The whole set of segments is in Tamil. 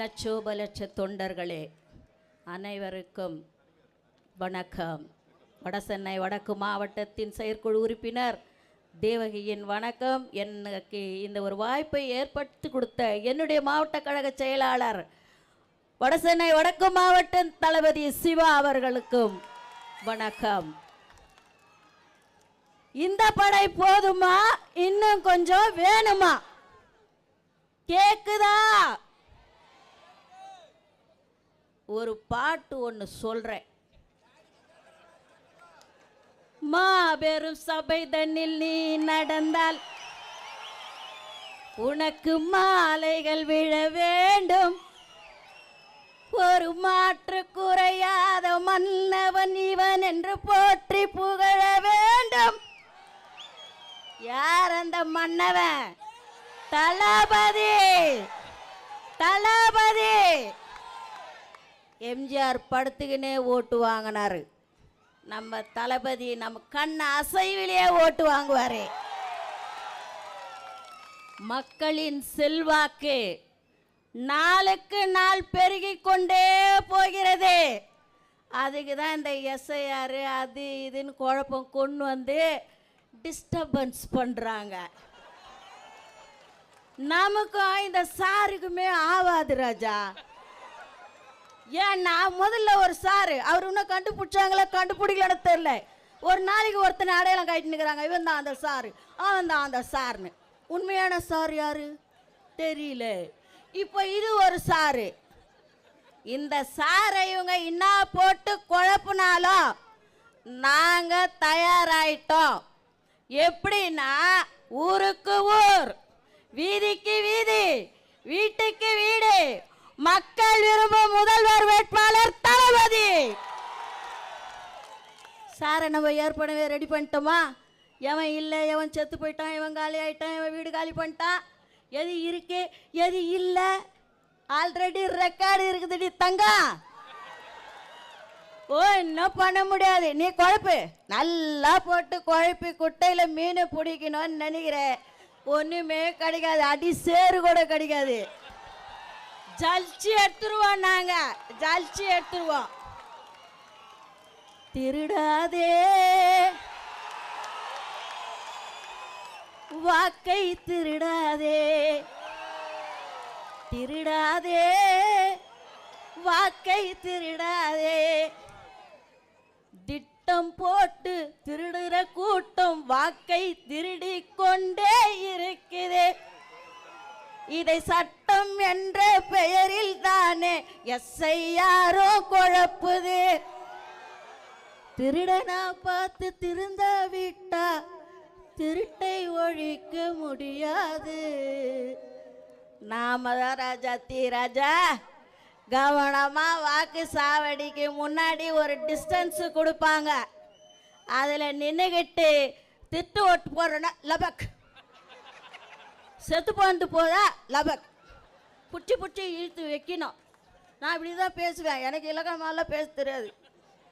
லட்சோப லட்ச தொண்டர்களே அனைவருக்கும் வணக்கம். வடசென்னை வடக்கு மாவட்டத்தின் செயற்குழு உறுப்பினர் தேவகியின் வணக்கம். எனக்கு இந்த ஒரு வாய்ப்பை ஏற்படுத்தி கொடுத்த என்னுடைய மாவட்ட கழக செயலாளர் வடசென்னை வடக்கு மாவட்ட தளபதி சிவா அவர்களுக்கும் வணக்கம். இந்த படை போதுமா? இன்னும் கொஞ்சம் வேணுமா? கேக்குதா? ஒரு பாட்டு ஒன்று சொல்கிறேன் மாபெரும் சபை தன்னில் நீ நடந்தால் உனக்கு மாலைகள் விழ வேண்டும். ஒரு மாற்று குறையாத மன்னவன் இவன் என்று போற்றி புகழ வேண்டும். யார் அந்த மன்னவன்? தளபதி! தளபதி! எம்ஜிஆர் படுத்துக்கினே ஓட்டு வாங்கினாரு. நம்ம தளபதி நம்ம கண் அசைவிலேயே ஓட்டு வாங்குவார். மக்களின் செல்வாக்கு நாளுக்கு நாள் பெருகி கொண்டே போகிறது. அதுக்கு தான் இந்த எஸ்ஐஆர் அது இதுன்னு குழப்பம் கொண்டு வந்து டிஸ்டர்பன்ஸ் பண்ணுறாங்க நமக்கும் இந்த சாருக்குமே ஆவாது ராஜா. ஏன்னா முதல்ல ஒரு சாரு அவர் இன்னும் கண்டுபிடிச்சாங்களா கண்டுபிடிக்கலன்னு தெரில ஒரு நாளைக்கு ஒருத்தனை அடையாளம் காட்டிட்டு நிற்கிறாங்க இவன் தான் அந்த சாரு அவன் தான் அந்த சாருன்னு உண்மையான சார் யாரு? தெரியல. இப்போ இது ஒரு சாரு. இந்த சாரை இவங்க என்ன போட்டு குழப்புனாலும் நாங்கள் தயாராயிட்டோம். எப்படின்னா ஊருக்கு ஊர் வீதிக்கு வீதி வீட்டுக்கு வீடு மக்கள் விரும்பும் முதல்வர் வேட்பாளர் தளபதி. சாரை நம்ம ஏற்கனவே ரெடி பண்ணிட்டோமா? எவன் இல்லை எவன் செத்து போயிட்டான் இவன் காலி ஆயிட்டான் இவன் வீடு காலி பண்ணிட்டான் எது இருக்கு எது இல்லை? ஆல்ரெடி ரெக்கார்டு இருக்குதுடி தங்கம் ஓ இன்னும் பண்ண முடியாது. நீ குழப்பு. நல்லா போட்டு குழப்பி குட்டையில் மீன் பிடிக்கணும்னு நினைக்கிறேன். ஒன்றுமே கிடைக்காது. அடி சேறு கூட கிடைக்காது. ஜலிச்சு எடுத்துருவோம் நாங்கள் ஜலிச்சு எடுத்துருவோம். திருடாதே. வாக்கை திருடாதே. திருடாதே. வாக்கை திருடாதே. திட்டம் போட்டு திருடுற கூட்டம் வாக்கை திருடி கொண்டே இருக்குது. இதை சட்டம் என்ற பெயரில் தானே எஸ்ஐயாரோ குழப்புது. திருடனா பார்த்து திருந்த விட்டா திருட்டை ஒழிக்க முடியாது. நாம தான் ராஜா தீ ராஜா. கவனமா வாக்கு சாவடிக்கு முன்னாடி ஒரு டிஸ்டன்ஸ் கொடுப்பாங்க. அதில் நின்றுக்கிட்டு திட்டு ஓட்டு போடுறோன்னா லபக். செத்து போந்து போதா லபக். பிடிச்சி பிடிச்சி இழுத்து வைக்கணும். நான் இப்படி தான் பேசுவேன். எனக்கு இலக்கணமாலாம் பேச தெரியாது.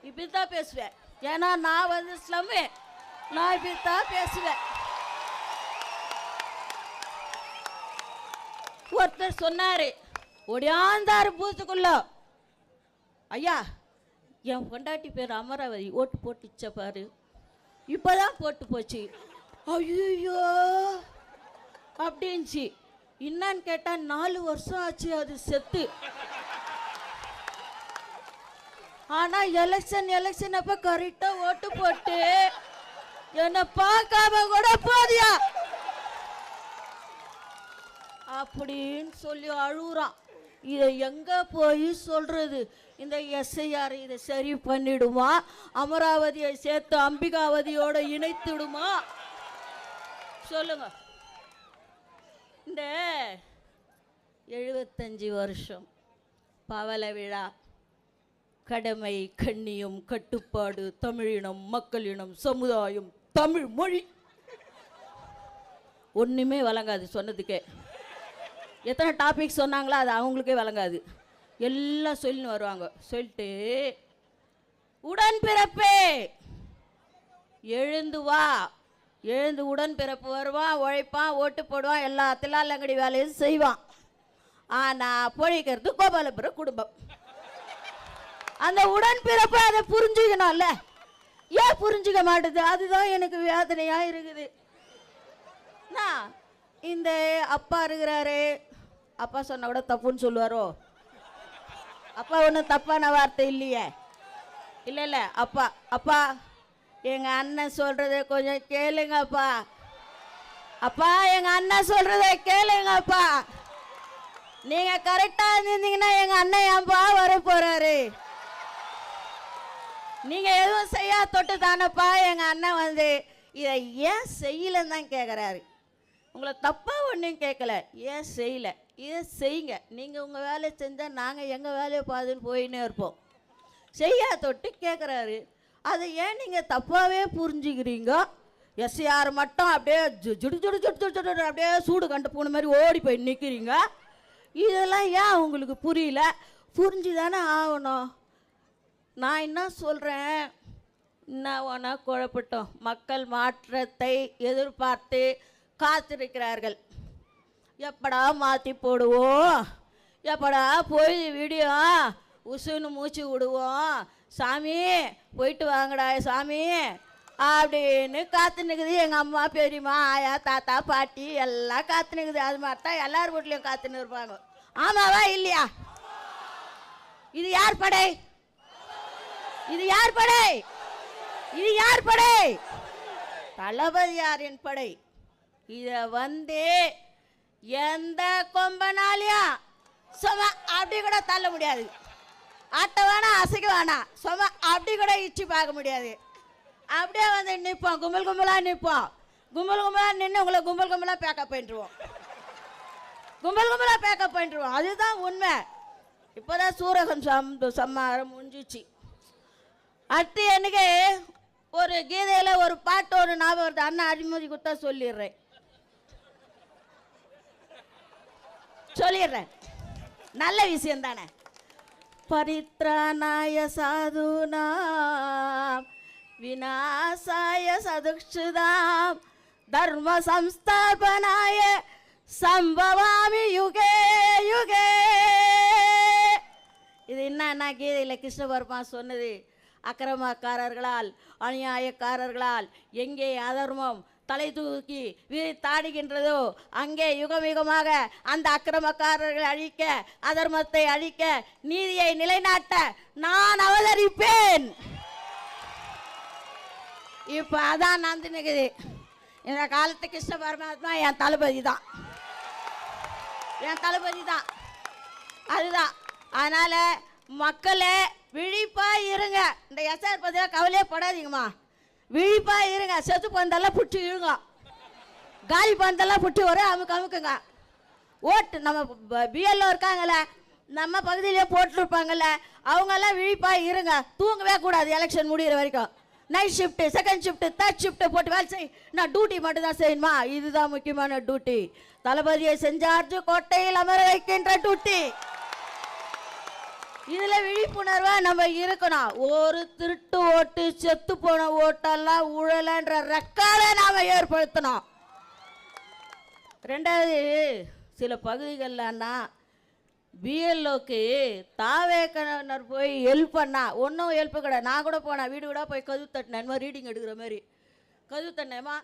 இப்படி தான் பேசுவேன். ஏன்னா நான் வந்து ஸ்லம்மு நான் இப்படி தான் பேசுவேன். ஒருத்தர் சொன்னார் ஒடியாந்தாரு பூத்துக்குள்ள ஐயா என் பொண்டாட்டி பேர் அமராவதி. ஓட்டு போட்டுச்ச பாரு. இப்போதான் போட்டு போச்சு. ஐயோ அப்படின்ச்சு. என்னன்னு கேட்டால் நாலு வருஷம் ஆச்சு அது செத்து. ஆனால் எலெக்ஷன் எலெக்ஷன் அப்போ கரெக்டாக ஓட்டு போட்டு என்னை பார்க்காம கூட போதியா? அப்படின்னு சொல்லி அழுகுறான். இதை எங்கே போய் சொல்கிறது இந்த எஸ்ஐஆர் இதை சரி பண்ணிடுமா? அமராவதியை சேர்த்து அம்பிகாவதியோடு இணைத்துடுமா? சொல்லுங்கள் இந்த எழுபத்தஞ்சி வருஷம் பவல விழா கடமை கண்ணியம் கட்டுப்பாடு தமிழினம் மக்களினம் சமுதாயம் தமிழ் மொழி. ஒன்றுமே வழங்காது சொன்னதுக்கே. எத்தனை டாபிக் சொன்னாங்களோ அது அவங்களுக்கே வழங்காது எல்லாம் சொல்லின்னு வருவாங்க. சொல்லிட்டு உடன்பிறப்பே எழுந்து வா. எழுந்து உடன்பிறப்பு வருவான் உழைப்பான் ஓட்டு போடுவான் எல்லா தில்லாலங்கடி வேலையும் செய்வான் ஆனா பொழிக்கிறது கோபாலபுரம் குடும்பம். அந்த உடன்பிறப்பு அதை புரிஞ்சுக்கணும்ல? ஏன் புரிஞ்சுக்க மாட்டுது? அதுதான் எனக்கு வேதனையா இருக்குது. நான் இந்த அப்பா இருக்கிறாரு. அப்பா சொன்ன கூட தப்புன்னு சொல்லுவாரோ? அப்பா ஒன்றும் தப்பான வார்த்தை இல்லையே. இல்லை இல்லை அப்பா அப்பா எங்கள் அண்ணன் சொல்கிறத கொஞ்சம் கேளுங்கப்பா. அப்பா எங்கள் அண்ணன் சொல்கிறத கேளுங்கப்பா. நீங்கள் கரெக்டாக இருந்தீங்கன்னா எங்கள் அண்ணன் ஏன்பா வர போகிறாரு நீங்கள் எதுவும் செய்யா தொட்டு தானப்பா எங்கள் அண்ணன் வந்து. இதை ஏன் செய்யலைன்னு தான் கேட்குறாரு உங்களை தப்பாக ஒன்றும் கேட்கல ஏன் செய்யலை? இதை செய்யுங்க. நீங்கள் உங்கள் வேலையை செஞ்சால் நாங்கள் எங்கள் வேலையை பார்த்துன்னு போயின்னே இருப்போம். செய்யா தொட்டு கேட்குறாரு அதை ஏன் நீங்கள் தப்பாகவே புரிஞ்சுக்கிறீங்க? எஸ்ஆர் மட்டும் அப்படியே ஜு- ஜுடு ஜுடு ஜுடு ஜுடு ஜுடு அப்படியே சூடு கண்டு போன மாதிரி ஓடி போய் நிற்கிறீங்க இதெல்லாம் ஏன் உங்களுக்கு புரியல? புரிஞ்சு தானே ஆகணும். நான் என்ன சொல்கிறேன் என்ன ஒன்றா குழப்பட்டோம்? மக்கள் மாற்றத்தை எதிர்பார்த்து காத்திருக்கிறார்கள். எப்படா மாற்றி போடுவோம்? எப்படா போய் வீடியோ உசுன்னு மூச்சு விடுவோம்? சாமி போயிட்டு வாங்கடா சாமி. அப்படின்னு காத்து நிற்குது எங்கள் அம்மா பெரியம்மா ஆயா தாத்தா பாட்டி எல்லாம் காத்து நிற்குது அது மாதிரி தான் எல்லார் வீட்லேயும் காத்துன்னு இருப்பாங்க. ஆமாவா இல்லையா? இது யார் படை? இது யார் படை? இது யார் படை? தளபதியாரின் படை. இதை வந்து எந்த கொம்பனாலையும் சும்மா அப்படி கூட தள்ள முடியாது. ஆட்ட வேணாம் அசைக்க வேணாம் சும்மா அப்படி கூட இச்சு பார்க்க முடியாது. அப்படியே வந்து நிற்போம் கும்பல் கும்பலாக நிற்போம் கும்பல் கும்பலாக நின்று உங்களை கும்பல் கும்பலாக பேக்கப் பண்ணிடுவோம் கும்பல் கும்பலாக பேக்கப் பண்ணிடுவோம் அதுதான் உண்மை. இப்போ தான் சூரகம் சம் சம்மாரம் முடிஞ்சிச்சு. அடுத்து எனக்கு ஒரு கீதையில் ஒரு பாட்டு ஒரு ஞாபகம் வருது. அண்ணன் அடிமதி கொடுத்தா சொல்லிடுறேன். சொல்லிடுறேன். நல்ல விஷயம் தானே பரித்ராணாய சாதுனாம் விநாசாய சதுக்ஷுதாம் தர்ம சம்ஸ்தாபனாய சம்பவாமி யுகே யுகே இது என்ன கீதையில் கிருஷ்ண பரமா சொன்னது அக்கிரமக்காரர்களால் அநியாயக்காரர்களால் எங்கே அதர்மம் தலை தூக்கி விரித்தாடுகின்றதோ அங்கே யுகம் யுகமாக அந்த அக்கிரமக்காரர்களை அழிக்க அதர்மத்தை அழிக்க நீதியை நிலைநாட்ட நான் அவதரிப்பேன். இப்போ அதான் நந்தினிக்குது இந்த காலத்து கிருஷ்ண பரமாத்மா என் தளபதி தான். என் தளபதி தான். அதுதான். அதனால் மக்களே விழிப்பாக இருங்க. இந்த எஸ்ஆர் பத்தியா கவலையே படாதீங்கம்மா. விழிப்பா இருங்க. செத்து பந்தெல்லாம் புட்டு இழுங்க. காலி பந்தெல்லாம் புட்டு வரும் அமுக்கு அமுக்குங்க. ஓட்டு நம்ம பிஎல்ஓ இருக்காங்கல்ல நம்ம பகுதியிலே போட்டிருப்பாங்கல்ல அவங்கெல்லாம் விழிப்பா இருங்க. தூங்கவே கூடாது எலெக்ஷன் முடிகிற வரைக்கும். Night shift second shift third shift போட்டு வேலை செய். நான் டியூட்டி மட்டும் தான் செய்யணுமா? இதுதான் முக்கியமான டியூட்டி தளபதியை செஞ்சார்ஜு கோட்டையில் அமர வைக்கின்ற டியூட்டி இதுல விழிப்புணர்வா நம்ம இருக்கணும். ஒரு திருட்டு ஓட்டு செத்து போன ஓட்டெல்லாம் ஊழலன்ற ரெக்கார்டை நாம ஏற்படுத்தணும். ரெண்டாவது சில பகுதிகளன்னா பிஎல்ஓக்கு தாவேக்கனர் போய் ஹெல்ப் பண்ணா ஒன்றும் ஹெல்ப் கிடையாது நான் கூட போனேன் வீடு கூட போய் கதவு தட்டினேன். இந்த மாதிரி ரீடிங் எடுக்கிற மாதிரி. கதவு தட்டினேமா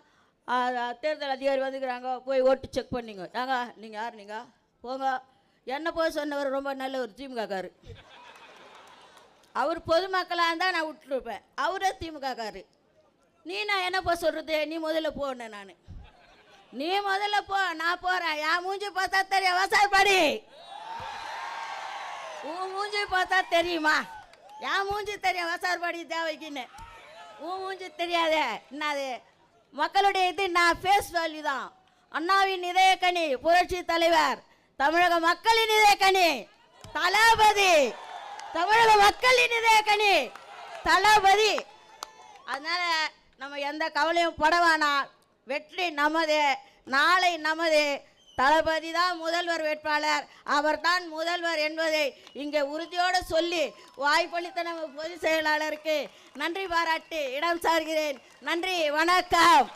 தேர்தல் அதிகாரி வந்துக்கிறாங்க போய் ஓட்டு செக் பண்ணிங்க. ஏங்க நீங்கள் யார் நீங்கள் போங்க. என்ன போய் சொன்னவர் ரொம்ப நல்ல ஒரு திமுகக்காரு. அவர் பொதுமக்களாக இருந்தால் நான் விட்டுருப்பேன். அவரே திமுகக்காரு நீ நான் என்னப்பா சொல்கிறது நீ முதல்ல போனேன் நான். நீ முதல்ல போ நான் போகிறேன் என் மூஞ்சி பார்த்தா தெரியும். விவசாயப்படி உன் மூஞ்சி பார்த்தா தெரியுமா? என் மூஞ்சி தெரியும். விவசாயப்படி தேவைக்குன்னு. உன் மூஞ்சி தெரியாதே. என்னது? மக்களுடைய இது நான் ஃபேஸ் வேல்யூ தான். அண்ணாவின் இதயக்கனி புரட்சி தலைவர் தமிழக மக்களின் இதயக்கனி தளபதி. தமிழக மக்களின் கனி தளபதி. அதனால நம்ம எந்த கவலையும் பட வேணாம். வெற்றி நமது நாளை நமது. தளபதி தான் முதல்வர் வேட்பாளர். அவர்தான் முதல்வர் என்பதை இங்கே உறுதியோடு சொல்லி வாய்ப்பளித்த நம்ம பொதுச் செயலாளருக்கு நன்றி பாராட்டி இடம் சார்கிறேன். நன்றி வணக்கம்.